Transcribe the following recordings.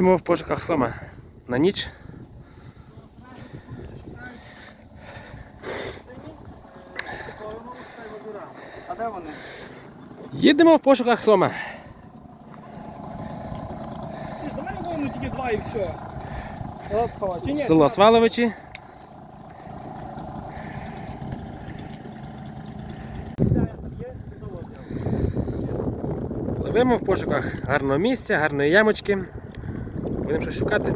Їдемо в пошуках сома на ніч. А де вони? Їдемо в пошуках сома. До мене будемо тільки два і все. Чи ні? Село Сваловичі. Пливемо в пошуках гарного місця, гарної ямочки. Будемо щось шукати.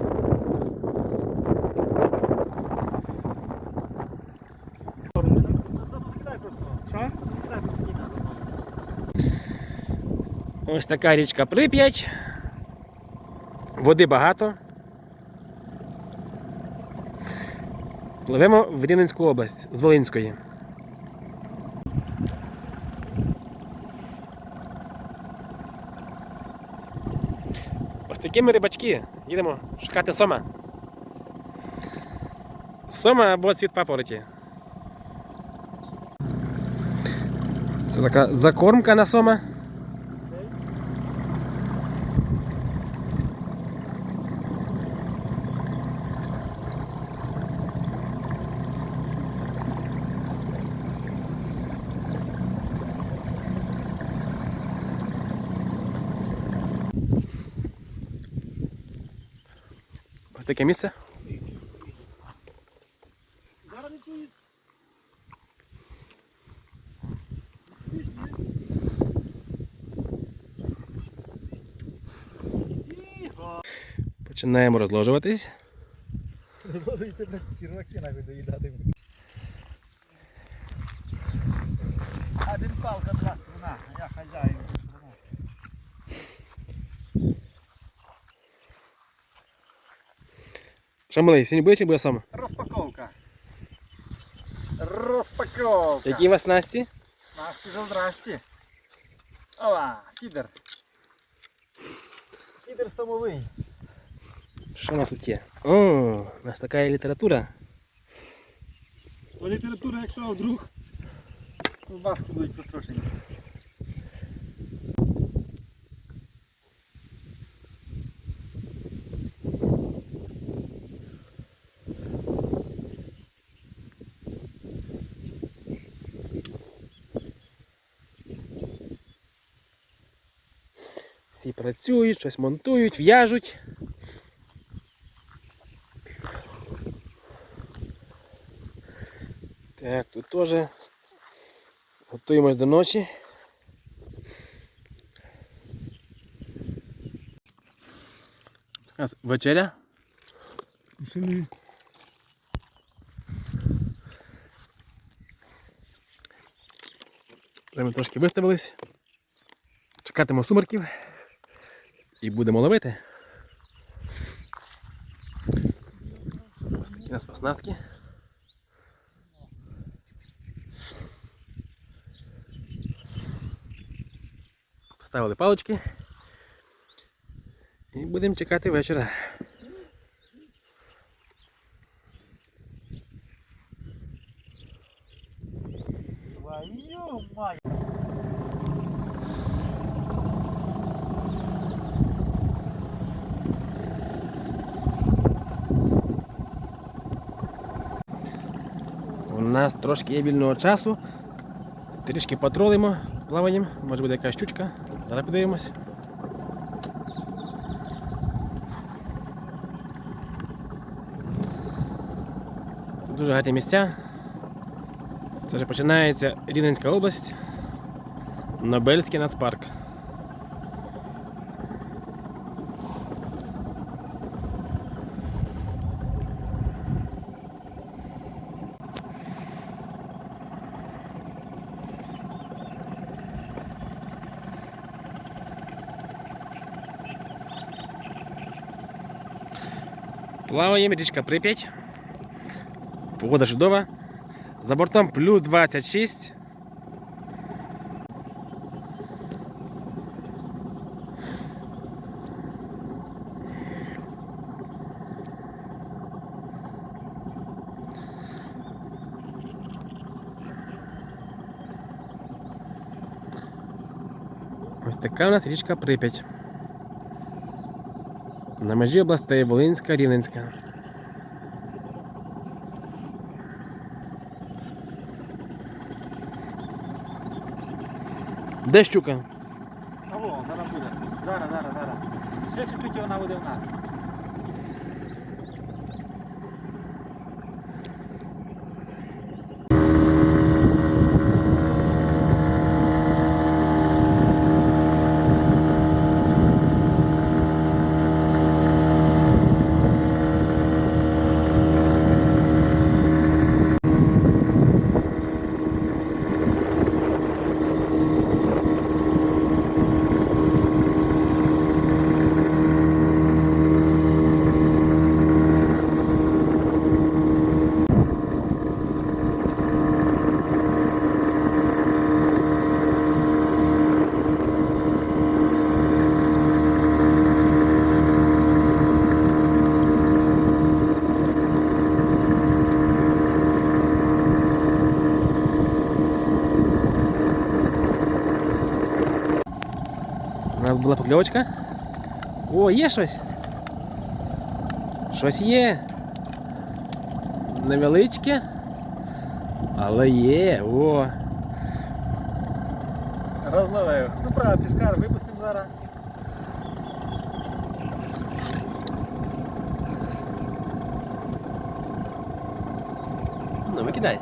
Ось така річка Прип'ять. Води багато. Пливемо в Рівненську область з Волинської. Такі ми рибачки. Їдемо шукати сома. Сома або світ папороті. Це така закормка на сома. Таке місце. Починаємо розложуватись. Розложується на черваки нахуй доїдати. Один палка, два струна, я хазяїн. Що малий, сьогодні буде чи буде сам? Розпаковка. Розпаковка. Які у вас насті? Нахуй за здрасті. Ова, фідер. Фідер самовий. Що у нас тут є? О, у нас така є література. По література, якщо вдруг баски будуть прострошені. Всі працюють, щось монтують, в'яжуть. Так, тут теж готуємось до ночі. Вечеря. Вже Ми трошки виставились. Чекатимо сумерків і будемо ловити. Ось такі у нас оснастки. Поставили палички. І будемо чекати вечора. Твою мать! У нас трошки є вільного часу. Трішки патролимо, плаваємо, може буде якась щучка. Зараз подивимось. Дуже гарні місця. Це вже починається Рівненська область. Нобельський нацпарк. Плаваємо, річка Прип'ять. Погода чудова. За бортом плюс 26. Ось така у нас річка Прип'ять. На межі областей Волинська, Рівненська. Де щука? А во, зараз буде. Зараз, зараз, зараз. Ще чуть-чуть вона буде в нас. У нас була покльовочка. О, є щось. Щось є. Невеличке. Але є. О. Розловив. Ну правда, піскар випустимо зараз. Ну, викидай.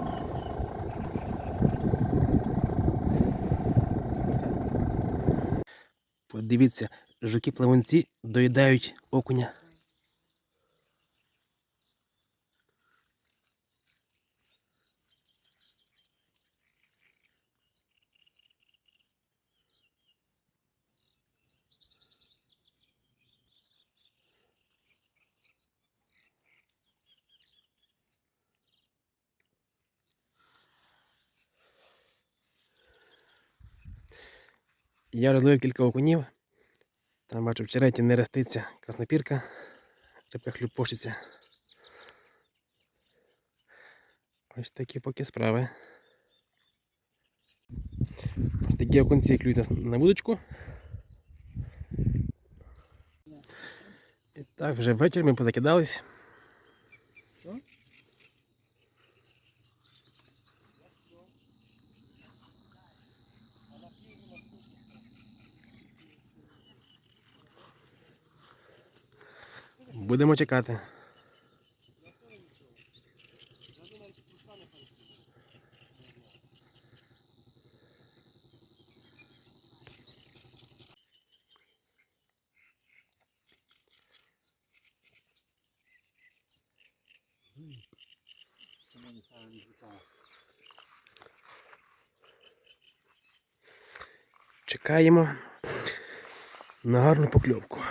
Подивіться, жуки-плавунці доїдають окуня. Я розлив кілька окунів. Там бачу, в череті не роститься краснопірка, рибка хлюпошиться. Ось такі поки справи. Ось такі оконці клюють нас на вудочку. І так, вже ввечері ми позакидались. Будемо чекати. Чекаємо на гарну покльовку.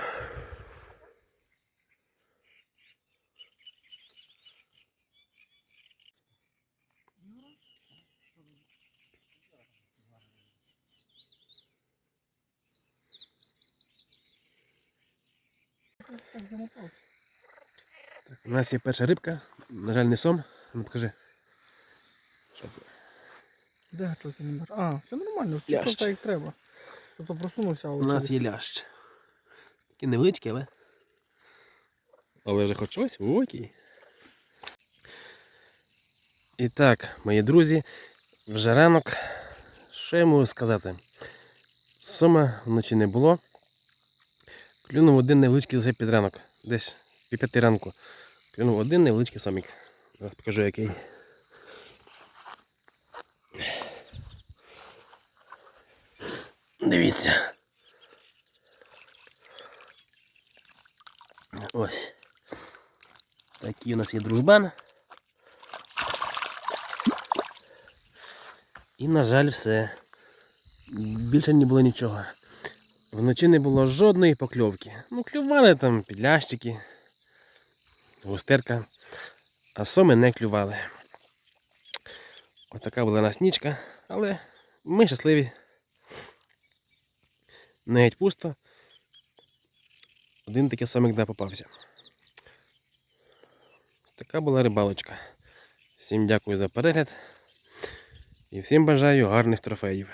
Так замотався. У нас є перша рибка, на жаль, не сом. Ну покажи. Що це? Де гачок я не бачу? А, все нормально, Лящ. так як треба. Тобто просунувся, а У нас є лящ. Такий невеличкий, але. Але вже хоч щось, окей. І так, мої друзі, вже ранок. Що я можу сказати? Сома вночі не було. Клюнув один невеличкий лише під ранок. Десь пів п'яти ранку. Клюнув один невеличкий сомік. Зараз покажу який. Дивіться. Ось. Такий у нас є дружбан. І, на жаль, все. Більше не було нічого. Вночі не було жодної покльовки. Ну, клювали там підлящики, густерка, а соми не клювали. Отака була нас нічка, але ми щасливі. Навіть пусто. Один такий сомик да попався. Така була рибалочка. Всім дякую за перегляд і всім бажаю гарних трофеїв.